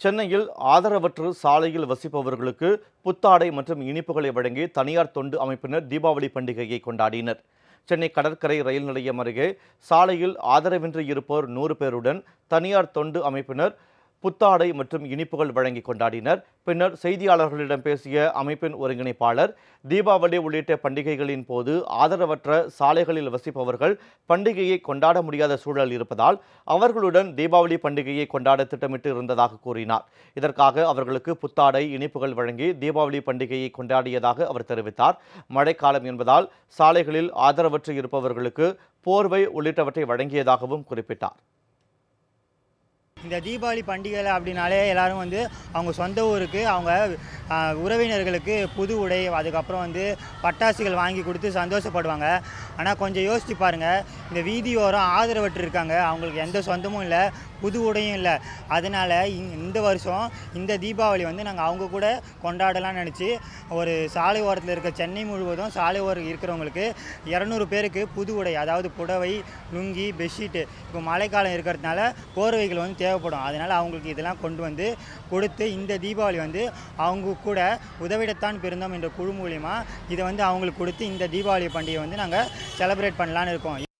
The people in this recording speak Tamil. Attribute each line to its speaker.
Speaker 1: சென்னையில் ஆதரவற்று சாலையில் வசிப்பவர்களுக்கு புத்தாடை மற்றும் இனிப்புகளை வழங்கி தனியார் தொண்டு அமைப்பினர் தீபாவளி பண்டிகையை கொண்டாடினர். சென்னை கடற்கரை ரயில் நிலையம் அருகே சாலையில் ஆதரவின்றி இருப்போர் நூறு பேருடன் தனியார் தொண்டு அமைப்பினர் புத்தாடை மற்றும் இனிப்புகள் வழங்கி கொண்டாடினர். பின்னர் செய்தியாளர்களிடம் பேசிய அமைப்பின் ஒருங்கிணைப்பாளர் தீபாவளி உள்ளிட்ட பண்டிகைகளின் போது ஆதரவற்ற சாலைகளில் வசிப்பவர்கள் பண்டிகையை கொண்டாட முடியாத சூழல் இருப்பதால் அவர்களுடன் தீபாவளி பண்டிகையை கொண்டாட திட்டமிட்டு இருந்ததாக கூறினார். இதற்காக அவர்களுக்கு புத்தாடை இனிப்புகள் வழங்கி தீபாவளி பண்டிகையை கொண்டாடியதாக அவர் தெரிவித்தார். மழைக்காலம் என்பதால் சாலைகளில் ஆதரவற்று இருப்பவர்களுக்கு போர்வை உள்ளிட்டவற்றை வழங்கியதாகவும் குறிப்பிட்டார்.
Speaker 2: இந்த தீபாவளி பண்டிகை அப்படின்னாலே எல்லோரும் வந்து அவங்க சொந்த ஊருக்கு அவங்க உறவினர்களுக்கு புது உடை அதுக்கப்புறம் வந்து பட்டாசுகள் வாங்கி கொடுத்து சந்தோஷப்படுவாங்க. ஆனால் கொஞ்சம் யோசித்து பாருங்கள் இந்த வீதியோரம் ஆதரவற்று இருக்காங்க அவங்களுக்கு எந்த சொந்தமும் இல்லை புது உடையும் இல்லை. அதனால் இந்த வருஷம் இந்த தீபாவளி வந்து நாங்கள் அவங்க கூட கொண்டாடலாம்னு நினச்சி ஒரு சாலை ஓரத்தில் இருக்க சென்னை முழுவதும் சாலை ஓரம் இருக்கிறவங்களுக்கு இரநூறு பேருக்கு புது உடை அதாவது புடவை லுங்கி பெட்ஷீட்டு இப்போ மழைக்காலம் இருக்கிறதுனால போர்வைகள் வந்து தேவைப்படும். அதனால் அவங்களுக்கு இதெல்லாம் கொண்டு வந்து கொடுத்து இந்த தீபாவளி வந்து அவங்க கூட உதவிடத்தான் பிறந்தோம் என்ற குழு மூலிமா இதை வந்து அவங்களுக்கு கொடுத்து இந்த தீபாவளி பண்டிகை வந்து நாங்கள் செலிப்ரேட் பண்ணலான்னு இருக்கோம்.